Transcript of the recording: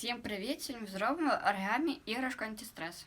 Всім привіт! Сьогодні зробимо оригамі іграшку антистрес.